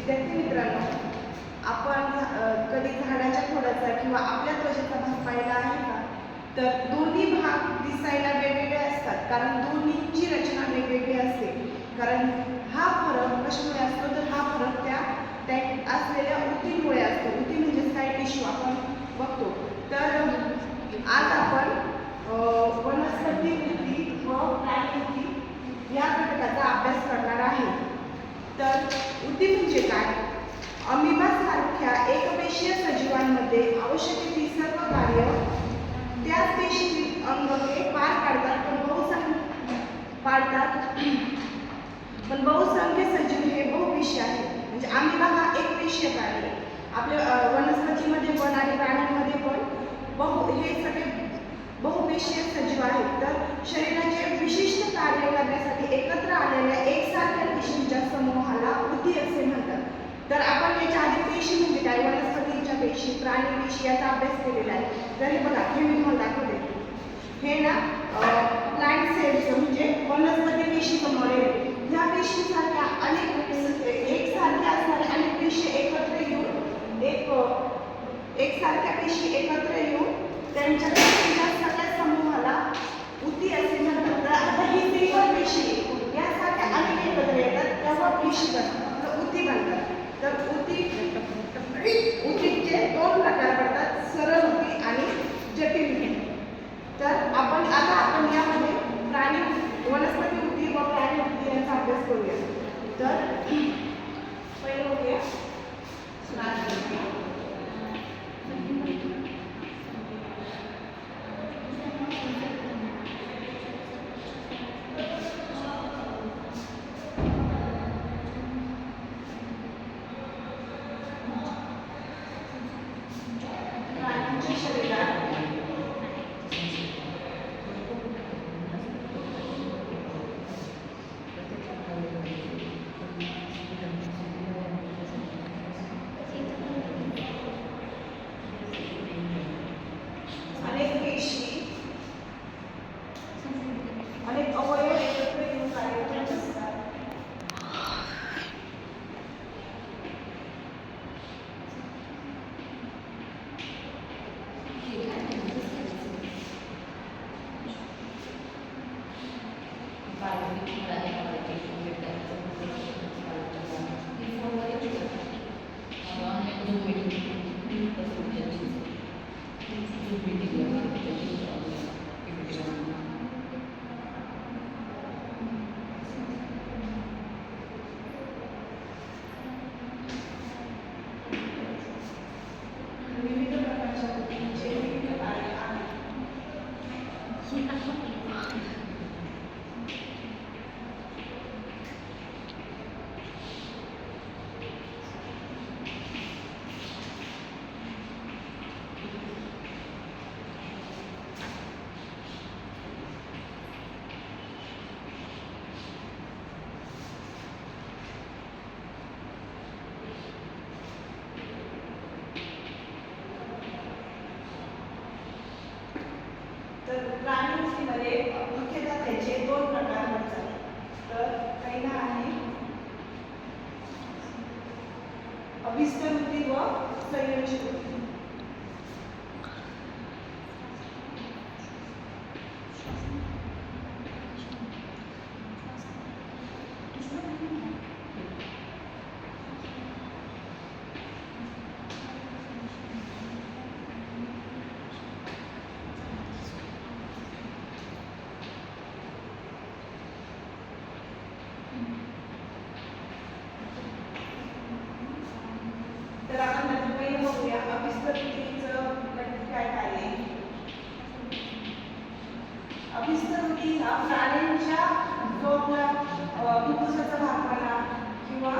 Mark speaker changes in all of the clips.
Speaker 1: विद्यार्थी मित्रांनो आपण कधी झाडाच्या खोडाचा किंवा आपल्या त्वचेचा भाग पाहिला आहे का? तर दोन्ही भाग दिसायला वेगवेगळे असतात कारण दोन्हीची रचना वेगवेगळी असते. कारण हा फरक कशामुळे असतो? तर हा फरक त्या त्या असलेल्या ऊतीमुळे असतो. ऊती म्हणजेच काय टिश्यू आपण बघतो. तर आज आपण अ, वनस्पती ऊती व प्राणी ऊती या घटकाचा अभ्यास करणार आहे तर ऊती म्हणजे काय अमिबा सारख्या एकपेशीय सजीवांमध्ये आवश्यक ती सर्व कार्य त्याच पेशीतील अंगके पार पाडतात पण बहुसंख्य पाडतात पण बहुसंख्य सजीव हे बहुपेशीय आहे म्हणजे अमिबा हा एक पेशीय प्राणी आहे. आपल्या अ, वनस्पतीमध्ये पण आणि प्राण्यांमध्ये पण बहु हे सगळे बहुपेशीय सजीव आहेत. तर शरीराचे विशिष्ट कार्य करण्यासाठी एकत्र आलेल्या एकसारख्या पेशींच्या समूहाला ऊती असे म्हणतात. तर आपण याच्या आधी पेशी म्हणजे काय? वनस्पतींच्या पेशी प्राणी पेशी याचा अभ्यास केलेला आहे. तर हे बघा हे मी तुम्हाला दाखवते. हे ना प्लांट सेल्स म्हणजे वनस्पती पेशी समोर ह्या पेशीसारख्या अनेक एकसारख्या असणाऱ्या अनेक पेशी एकत्र येऊन एक एकसारख्या पेशी एकत्र येऊन त्यांच्या पेशीच्या सगळ्या समूहाला असे म्हणतात. तर आता ही सिंगल पेशी यासारख्या अनेक एकत्र येतात तेव्हा पिशी बनतात. तर बनतात. तर उती คิดแล้วก็ไม่ तर पहिला आहे अभिस्तर ऊती व संयोजित ऊती तर आपण त्याचं पहिलं बघूया अभिस्तर ऊतीचं नक्की काय कार्य आहे अभिस्तर ऊती प्राण्यांच्या जो आपला अ, भाग म्हणा किंवा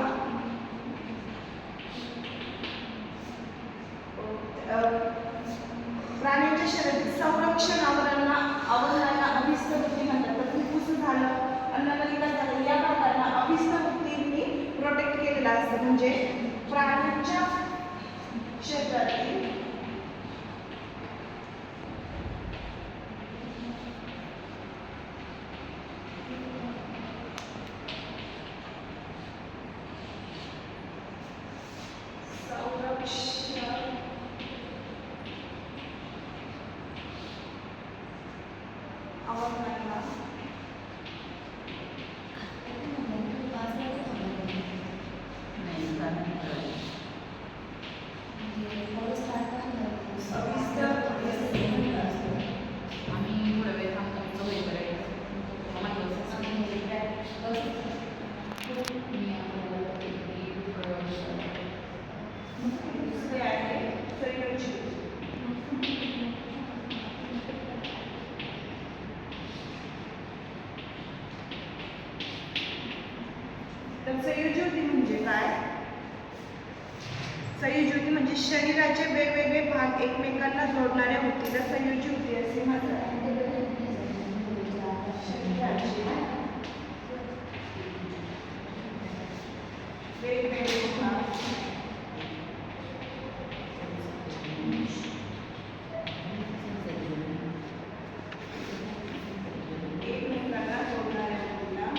Speaker 1: प्राण्यांच्या शरीरातील संरक्षण आवरणांना आवरणांना अभिस्तर ऊती म्हणतात. तर फुफ्फुस झालं अन्ननलिका झालं या भागांना अभिस्तर ऊतींनी प्रोटेक्ट केलेला असतं. म्हणजे प्राण्यांच्या शरीरातील our एकमेकांना जोडणाऱ्या ऊतीला संयोजी ऊती असे म्हणतात वेगवेगळे भाग एकमेकांना जोडणाऱ्या ऊतीला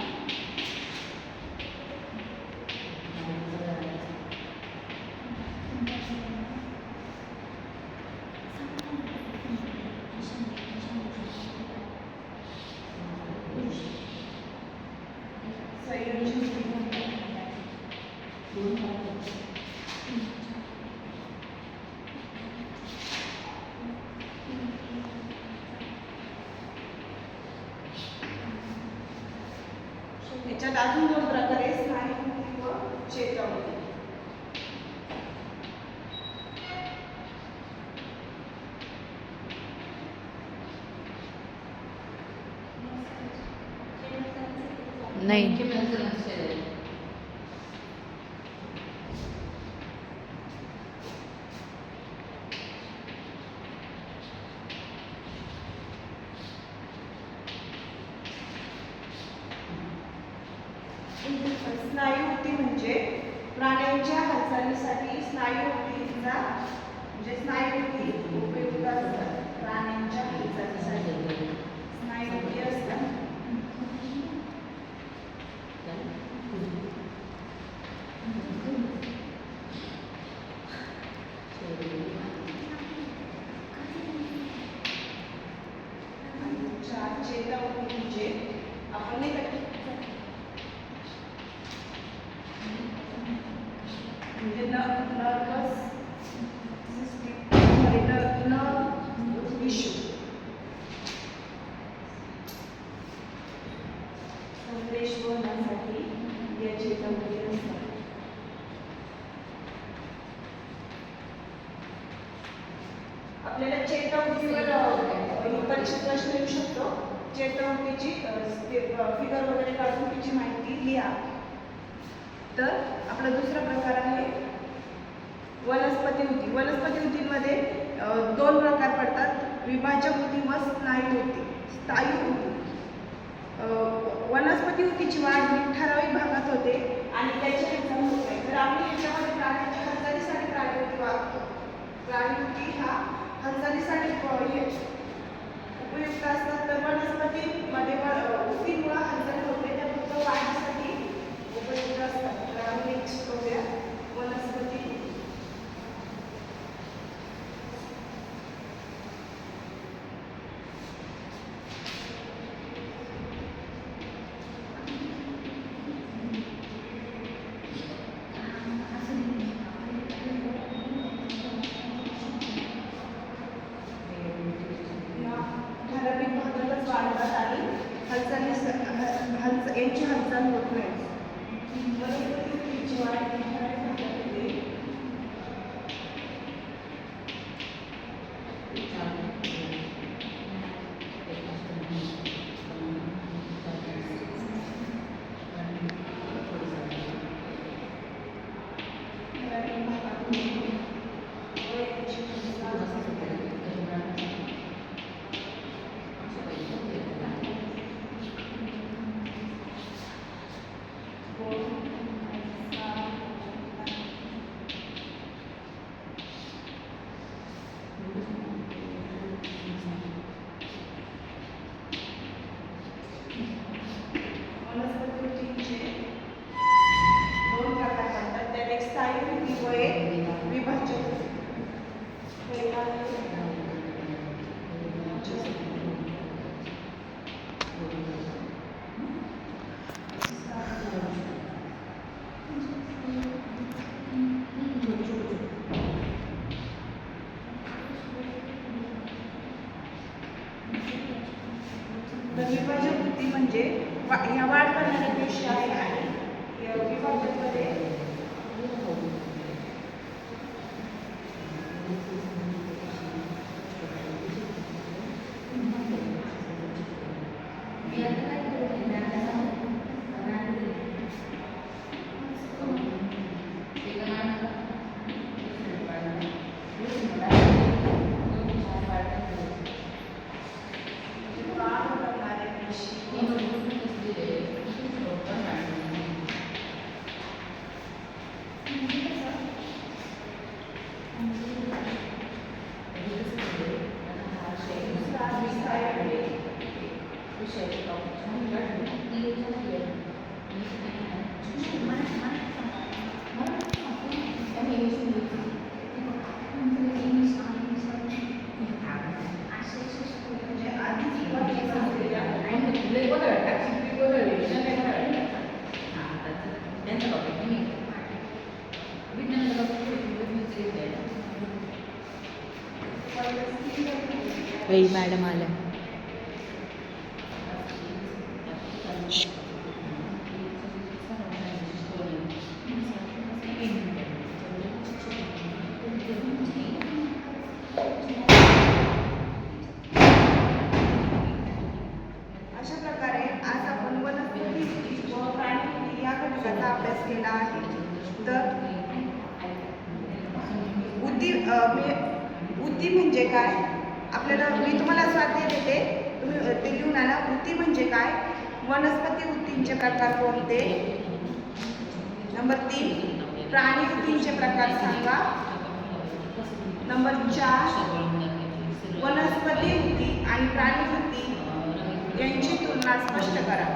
Speaker 1: संयोजी ऊती म्हणतात याच्यात अजून दोन प्रकार आहे स्नायूमुखी व चेतामुखी
Speaker 2: नाही.
Speaker 1: स्नायुयुक्ती म्हणजे प्राण्यांच्या हालचालीसाठी स्नायुयुक्तीचा म्हणजे स्नायुयुक्ती उपयुक्त असतात प्राण्यांच्या हालचालीसाठी स्नायुयुक्ती असतात आणि चार चेतायुक्ती म्हणजे आपण नाही का म्हणजे न nervous system sorry nerve issue संदेश होण्यासाठी या चेतावणी असतात आपल्याला चेतावणीवर अ, परीक्षेत प्रश्न येऊ शकतो चेतावणीची फिगर वगैरे काढून तिची घ्या तर आपला दुसरा प्रकार आहे वनस्पती उती वनस्पती ऊतीमध्ये दोन प्रकार पडतात. विभाजक उती व स्नायू उती स्थायू उती वनस्पती उतीची वाढ ही ठराविक भागात होते आणि त्याची एक्झाम होत नाही. तर आम्ही याच्यामध्ये प्राण्यांच्या हालचालीसाठी प्राणीऊती वागतो प्राणीऊती हा including
Speaker 3: काही मॅडम आल्या.
Speaker 1: अशा प्रकारे आज आपण वनस्पती व प्राणी या घटकाचा अभ्यास केला आहे. तर उद्दी अ, उद्दी म्हणजे काय? आपल्याला मी तुम्हाला स्वाध्याय देते तुम्ही ते लिहून आला. वृत्ती म्हणजे काय? वनस्पती वृत्तींचे प्रकार कोणते? नंबर तीन. प्राणी वृत्तींचे प्रकार सांगा. नंबर चार. वनस्पती वृत्ती आणि प्राणी वृत्ती यांची तुलना स्पष्ट करा.